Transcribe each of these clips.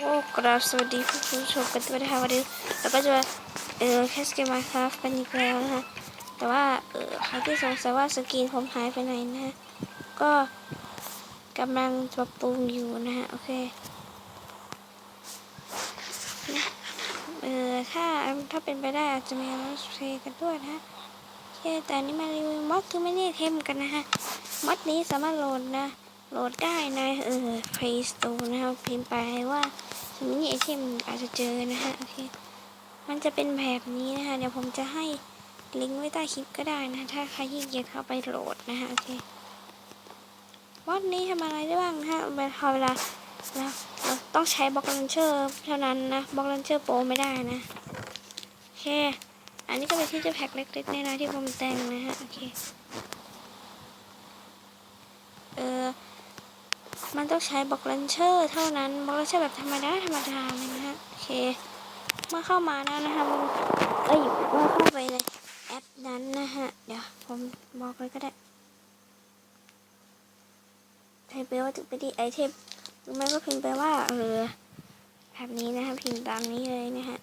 โอ้กราบสวัสดีคุณผู้ชมกันด้วยนะคะวันนี้เราก็จะมาเออแคสเกมมาครับกันอีกแล้วนะคะแต่ว่าเออใครที่สงสัยว่าสกรีนผมหายไปไหนนะฮะก็กำลังปรับปรุงอยู่นะฮะโอเคนะเออถ้าถ้าเป็นไปได้อาจจะมีมาสเพลกันด้วยนะฮะโอเคแต่นี้มารีวิวมอดคือไม่ได้เทมกันนะฮะมอดนี้สามารถโหลดนะ โหลดได้ในเออ Play Store นะครับพิมพ์ไปว่ามินิไอเทมอาจจะเจอนะฮะโอเคมันจะเป็นแบบนี้นะคะเดี๋ยวผมจะให้ลิงก์ไว้ใต้คลิปก็ได้นะ ถ้าใครขี้เกียจเข้าไปโหลดนะฮะโอเควันนี้ทำอะไรได้บ้างนะฮะเวลาเวลาเราเราต้องใช้บล็อกลันเชอร์เท่านั้นนะบล็อกลันเชอร์โปรไม่ได้นะโอเค อันนี้ก็เป็นที่จะแพ็คเล็กๆในนะที่ผมแต่งนะฮะโอเค เออ มันต้องใช้บล็อกลันเชอร์เท่านั้นบล็อกลันเชอร์แบบธรรมดาธรรมดาเลยนะฮะโอเค เมื่อเข้ามาแล้วนะคะมันเอ้ยเมื่อเข้าไปในแอปนั้นนะฮะ เดี๋ยวผมบอกเลยก็ได้ไทยไปว่าถึงไปที่ไอเทมหรือไม่ก็พิมพ์ไปว่า เออแบบนี้นะคะพิมพ์ตามนี้เลยนะฮะ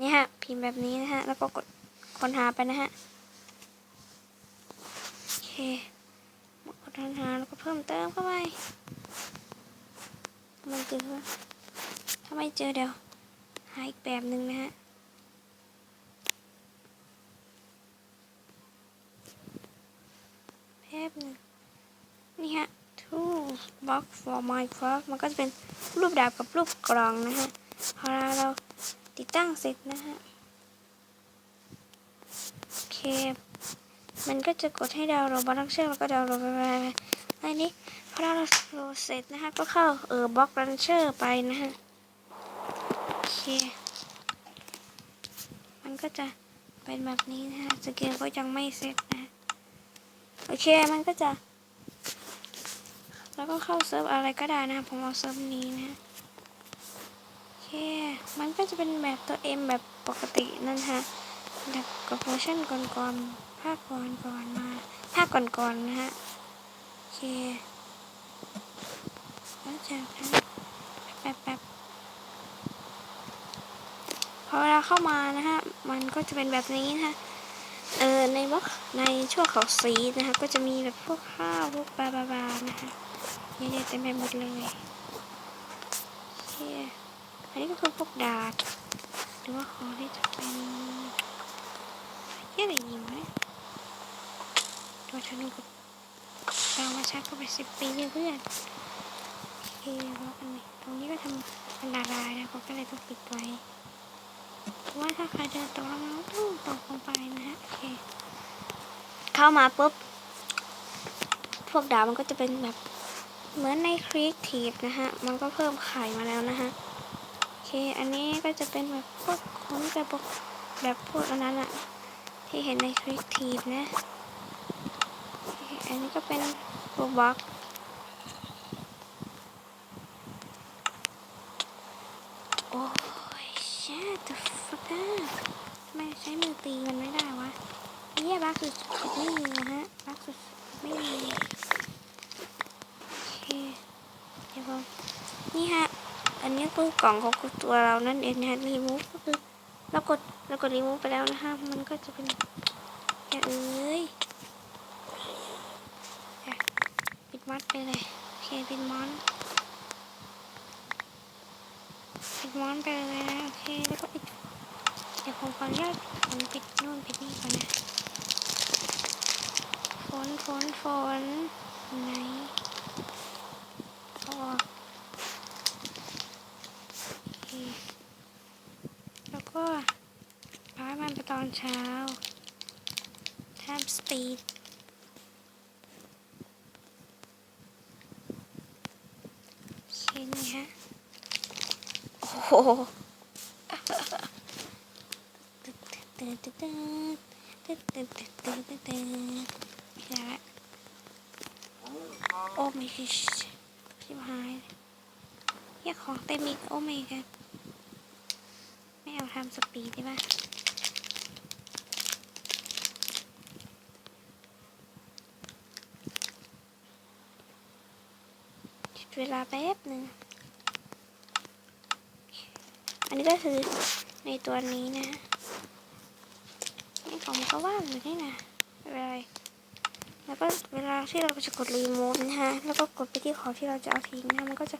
นี่ฮะ พิมพ์แบบนี้นะฮะ แล้วก็กดค้นหาไปนะฮะโอเค กดทันหาแล้วก็ เติมเข้าไปมันเจอถ้าไม่เจอเดี๋ยวหาอีกแบบหนึ่งนะฮะแป๊บหนึ่งนี่ฮะ tools box for minecraft มันก็จะเป็นรูปดาบกับรูปกล่องนะฮะ พอเราติดตั้งเสร็จนะฮะ โอเค มันก็จะกดให้ดาวน์โหลดบล็อกเชอร์แล้วก็ดาวน์โหลดไปไป อันนี้พอดาเสร็จนะคะก็เข้าเออบล็อกลันเชอร์ไปนะฮะโอเค มันก็จะเป็นแบบนี้นะฮะสเกลก็ยังไม่เสร็จนะ โอเคมันก็จะ แล้วก็เข้าเซิร์ฟอะไรก็ได้นะผมเอาเซิร์ฟนี้นะโอเค มันก็จะเป็นแบบตัว M แบบปกตินั่นฮะแบบกับเวอร์ชันก่อนๆภาคก่อนก่อนมาภาคก่อนก่อนนะฮะ เคแล้วจากนั้นแป๊บแป๊บพอเวลาเข้ามานะฮะ มันก็จะเป็นแบบนี้นะฮะ เออในบล็อกในช่วงของสีนะคะ ก็จะมีแบบพวกข้าวพวกบาบาบานะคะเยอะๆเต็มไปหมดเลยโอเคอันนี้ก็คือพวกดาบหรือว่าของที่จะเป็นเยอะอะไรยิงไหมตัวธนูกับ ดาวมาชักก็ไปสิบปีเพื่อนโอเคแล้วอันนี้ตรงนี้ก็ทำเป็นลายนะก็เลยต้องปิดไว้เพราะว่าถ้าใครเดินตกลงมาต้องตกลงไปนะฮะโอเคเข้ามาปุ๊บพวกดาวมันก็จะเป็นแบบเหมือนในครีเอทีฟนะฮะ มันก็เพิ่มไข่มาแล้วนะฮะ โอเค อันนี้ก็จะเป็นแบบพวกขนแบบพวกแบบพวกอันนั้นอะที่เห็นในครีเอทีฟนะ อันนี้ก็เป็นโรบล็อกโอ้ย shit the fuck ไม่ใช้มือตีมันไม่ได้วะเนี่ยบักสุดไม่มีนะฮะบักสุดไม่มีโอเคเดี๋ยวผมนี่ฮะ อันนี้ตู้กล่องของตัวเรานั่นเองนะฮะรีมูฟก็คือเรากดเรากดรีมูฟไปแล้วนะฮะ มันก็จะเป็นอย่าเอ้ยอะ ปิดมัดไปเลยโอเคปิดมอนปิดมอนไปเลยนะโอเคแล้วก็ปิดเดี๋ยวผมขออนุญาตผมปิดนู่นปิดนี่ก่อนนะฝนฝนฝนไหนออกโอเคแล้วก็พามันไปตอนเช้าทำ โอ้ไม่ชิชิบหายอยากของเต็มอีกโอ้ไม่กันไม่เอาทำสปีดได้ปะเวลาแป๊บหนึ่ง อันนี้ก็คือในตัวนี้นะนี่ของมันก็ว่างอยู่นี่นะไม่เป็นไรแล้วก็เวลาที่เราจะกดรีโมทนะฮะ แล้วก็กดไปที่ของที่เราจะเอาทิ้งนะ มันก็จะ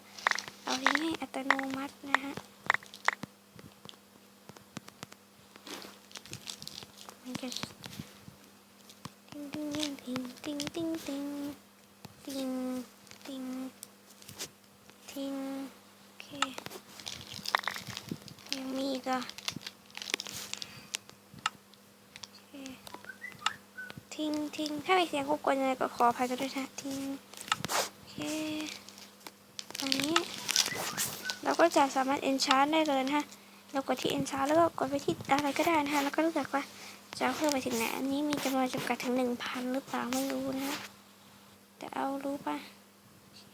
เอาทิ้งให้อัตโนมัตินะฮะ ทิ้งทิ้งถ้ามีเสียงรบกวนยังไงก็ขออภัยกันด้วยนะทิ้งโอเคตอนนี้ เราก็จะสามารถ enchant ได้เลยนะฮะเรากดที่ enchant แล้วก็กดไปที่อะไรก็ได้นะฮะแล้วก็เลือกว่าจะเพิ่มไปถึงไหนอันนี้มีจำนวนจำกัดถึงหนึ่งพันหรือเปล่าไม่รู้นะ แต่เอารู้ป่ะโอเค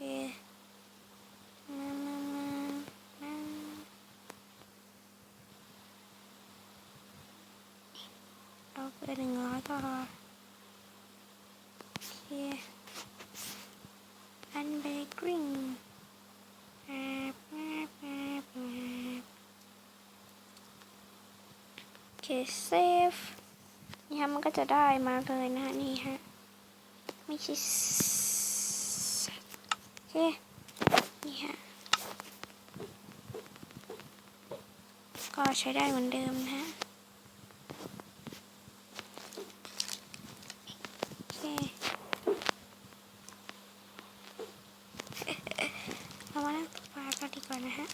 มามามามาเอาไปหนึ่งร้อยก็พอเค อันเบกริงแอบแอบแอบแอบโอเคเซฟนี่ฮะมันก็จะได้มาเลยนะฮะนี่ฮะไม่ใช่โอเคนี่ฮะก็ใช้ได้เหมือนเดิมนะฮะโอเค เรามานั่งตกปลากันดีกว่านะฮะ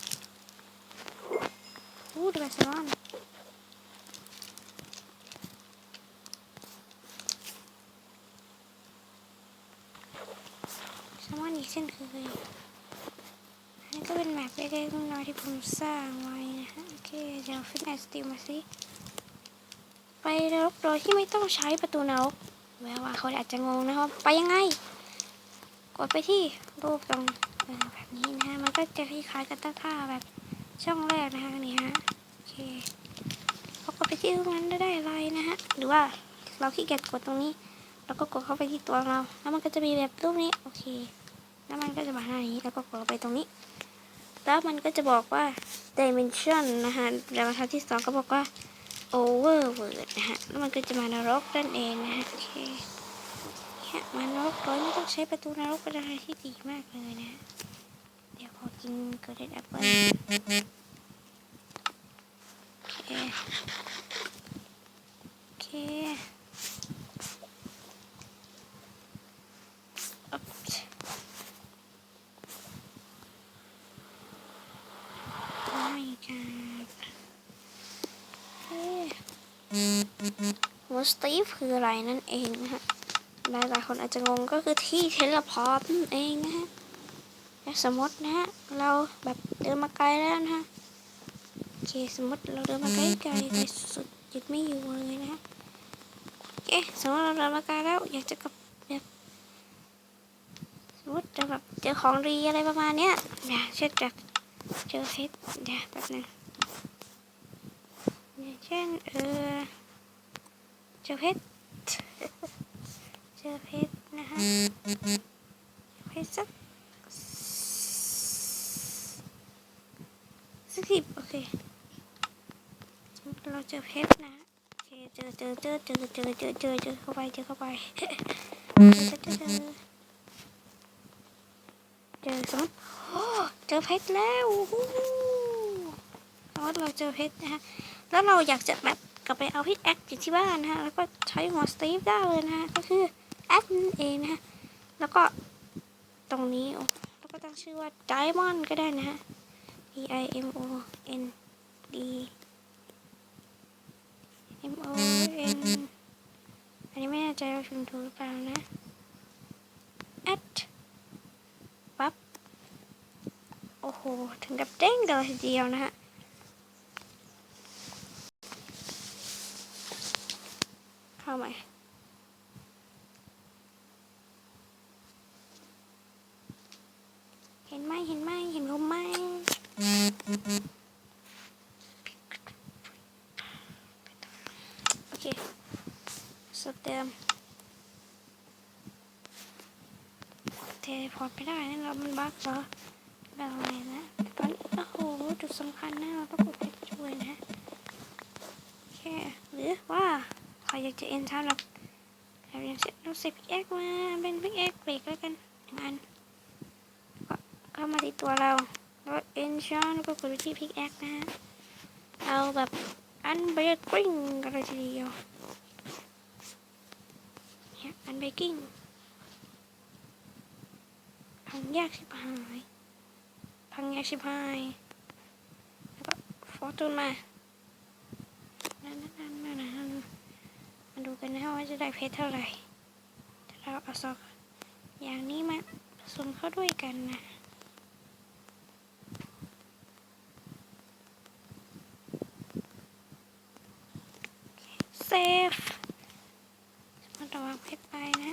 อู้ดูแบบแซลมอนแซลมอนอีกเช่นเคยอันนี้ก็ เป็นแมปเล็กๆน้อยที่ผมสร้างไว้นะฮะโอเคเดี๋ยวฟิตเนสตีมาสิไปนรกโดยที่ไม่ต้องใช้ประตูนรกแม้ว่าเขาอาจจะงงนะครับไปยังไง กดไปที่รูปตรงแบบนี้นะฮะมันก็จะคล้ายๆกับตั้งค่าแบบช่องแรกนะคะนี่ฮะโอเคพอกดไปที่ตรงนั้นได้ได้อะไรนะฮะหรือว่าเราขี้เกียจกดตรงนี้เราก็กดเข้าไปที่ตัวเรา แล้วมันก็จะมีแบบรูปนี้โอเค แล้วมันก็จะมาหน้านี้แล้วก็กดไปตรงนี้ แล้วมันก็จะบอกว่า dimension นะฮะแล้วบรรทัดที่สองก็บอกว่า overword นะฮะ แล้วมันก็จะมานรกนั่นเองนะฮะโอเคเนี่ยมานรกโดยไม่ต้องใช้ประตูนรกเป็นอะไรที่ดีมากเลยนะ เดี๋ยวขอกินเกล็ดแอปเปิ้ลโอเคโอเคอ๊บไม่ครับโอเค หัวสตีฟคืออะไรนั่นเองนะฮะหลายหลายคนอาจจะงงก็คือที่เทเลพอร์ตนั่นเองนะฮะสมมตินะฮะเราแบบเดินมาไกลแล้วนะฮะโอเคสมมติเราเดินมาไกลไกลไกลสุดหยุดไม่อยู่เลยนะฮะโอเคสมมติเราเดินมาไกลแล้วอยากจะกลับแบบสมมติจะแบบเจอของดีอะไรประมาณเนี้ยเนี่ยเช่นจากเจอเพชรเดี๋ยวแป๊บนึง เช่นเออเจอเพชรเจอเพชรนะฮะเพชรสักสักสิบโอเคเราเจอเพชรนะโอเคเจอเจอเจอเจอเจอเจอเจอเจอเข้าไปเจอเข้าไปเจอเจอเจอเจอเจอสมมติโอ้เจอเพชรแล้วอู้หูสมมติเราเจอเพชรนะฮะ แล้วเราอยากจะแบบกลับไปเอาพิกแอคอยู่ที่บ้านนะฮะ แล้วก็ใช้หัวสตีฟได้เลยนะฮะ ก็คือแอดนั่นเองนะฮะ แล้วก็ตรงนี้โอ้แล้วก็ตั้งชื่อว่า Diamond ก็ได้นะฮะ D I M O N D M O N อันนี้ไม่แน่ใจว่าพิมพ์ถูกหรือเปล่านะ at ปั๊บ โอ้โห ถึงกับเด้งกันเลยทีเดียวนะฮะ โอเค สเตมเทพอร์ตไปได้นี่เรามันบั๊กเหรอแบบอะไรนะตอนนี้โอ้โห จุดสำคัญนะ เราต้องกดไปช่วยนะแค่หรือว่าใครอยากจะเอ็นทาร์เราเราเรียนเสร็จเราเส่พิกเอ็กมาเป็นพิกเอ็กเบรกแล้วกันงานก็เข้ามาที่ตัวเรา แล้วเอนชาร์แล้วก็กดไปที่พิกแอคนะฮะ เอาแบบอันเบรกกิ้งกันเลยทีเดียวเนี่ยอันเบรกิ้งพังยากชิบหายพังยากชิบหายแล้วก็ฟอร์จูนมานั่นนั่นนั่นนั่นนั่นมาดูกันนะว่าจะได้เพชรเท่าไหร่ถ้าเราเอาซอกอย่างนี้มาผสมเข้าด้วยกันนะเซ ฟมันระวังเพชรไปนะ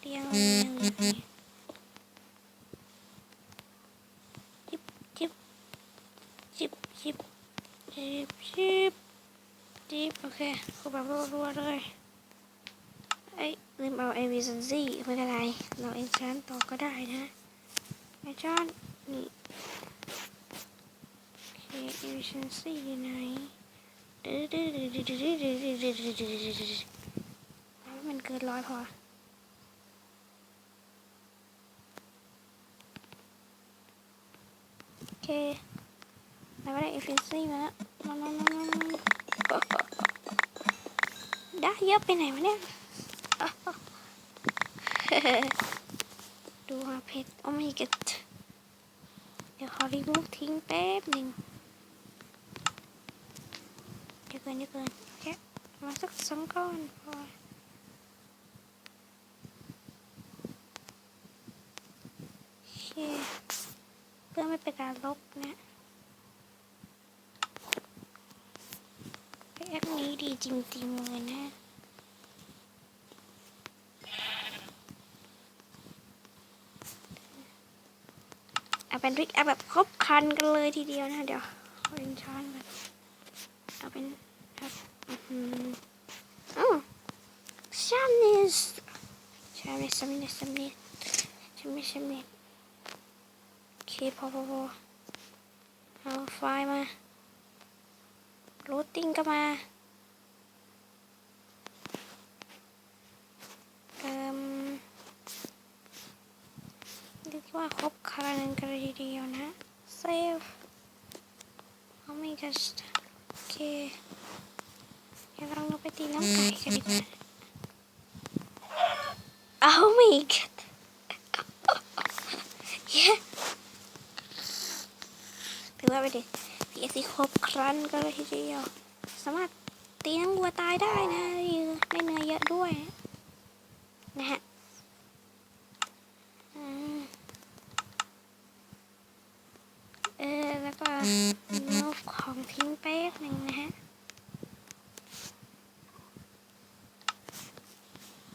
เรียงเรียงเลยจิบจิบจิบจิบจิบจิบจีบโอเคคือแบบรัวๆเลยไอ้ยลืมเอาเอวิซันซี่ไม่เป็นไรเราเอ็นชานต่อก็ได้นะเอ็นชานนี่โอเคเอวิซันซี่อยู่ไหน มันเกินร้อยพอโอเคเราได้เอฟิซี่มาแล้วมามามามาได้เยอะไปไหนวะเนี่ยดูหาเพชรโอ้ไม่เก็ตเดี๋ยวขอรีมูฟทิ้งแป๊บหนึ่ง เยวเกินเดี๋ยวเกินโอเคมาสักสองก้อนพอเคเพื่อไม่เป็นการลบนะแอปนี้ดีจริงๆเลยนะเอาเป็นริกแอปแบบครบคันกันเลยทีเดียวนะเดี๋ยวขอเอ็นช้อนก่อนเอาเป็น แบบอื้อหืออ้าวชามิสชามิสชามิสชามิสชามิสชามิสโอเคพอพอพอเอาไฟล์มารูทติ้งก็มาเอ่มเรียกว่าครบครันกันเลยทีเดียวนะเซฟเอาไม่กัสโอเค ยวเราลงไปตีน้ำไก่กันดีกว่าเอาไม่กัดเย้ถือว่าไปดิ PSC ครบครันกันเลยทีเดียว สามารถตีนังวัวตายได้นะได้เนื้อเยอะด้วย นะฮะอืมเออ แล้วก็ลบของทิ้งแป๊บหนึ่งนะฮะ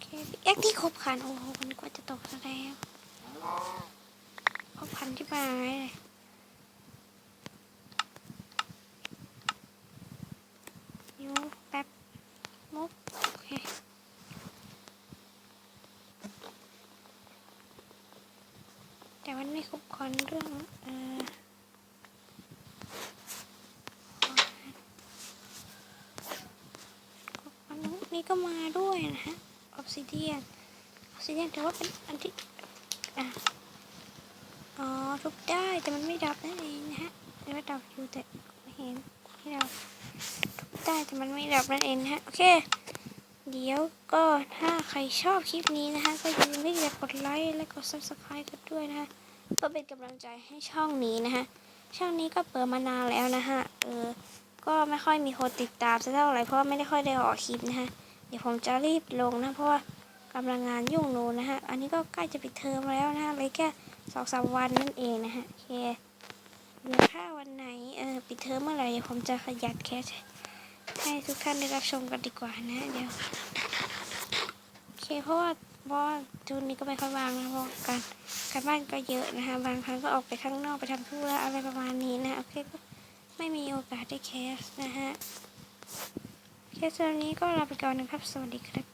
โอ เอ็กที่ครบคันโอ้โหมันกว่าจะตกซะแล้วครบคันที่มาเลยยูแป๊บมุกโอเคแต่มันไม่ครบคอนเรื่องเอ่อนี่ก็มาด้วยนะฮะ ซิเดียนออซิเดียนถือว่าเป็นอันที่อะอ๋อทุบได้แต่มันไม่ดับนั่นเองนะฮะหรือว่าดับอยู่แต่ไม่เห็นให้เราได้แต่มันไม่ดับนั่นเองนะฮะโอเค เดี๋ยวก็ถ้าใครชอบคลิปนี้นะฮะก็อย่าลืมที่จะกดไลค์และกด subscribe กันด้วยนะฮะเพื่อเป็นกำลังใจให้ช่องนี้นะฮะช่องนี้ก็เปิดมานานแล้วนะฮะเออก็ไม่ค่อยมีคนติดตามเท่าไหร่เพราะไม่ได้ค่อยได้ออกคลิปนะฮะ เดี๋ยวผมจะรีบลงนะ เพราะว่ากำลังงานยุ่งหนูนะฮะ อันนี้ก็ใกล้จะปิดเทอมแล้วนะฮะเลยแค่สองสามวันนั่นเองนะฮะโอเคเดี๋ยวถ้าวันไหนเออปิดเทอมเมื่อไหร่เดี๋ยวผมจะขยันแคสให้ทุกท่านได้รับชมกันดีกว่านะ เดี๋ยวโอเคเพราะว่าเพราะว่าจูนนี้ก็ไม่ค่อยว่างนะเพราะการการบ้านก็เยอะนะคะบางครั้งก็ออกไปข้างนอกไปทำธุระอะไรประมาณนี้นะโอเคก็ไม่มีโอกาสได้แคสนะฮะ โอเคสำหรับวันนี้ก็ลาไปก่อนนะครับ สวัสดีครับ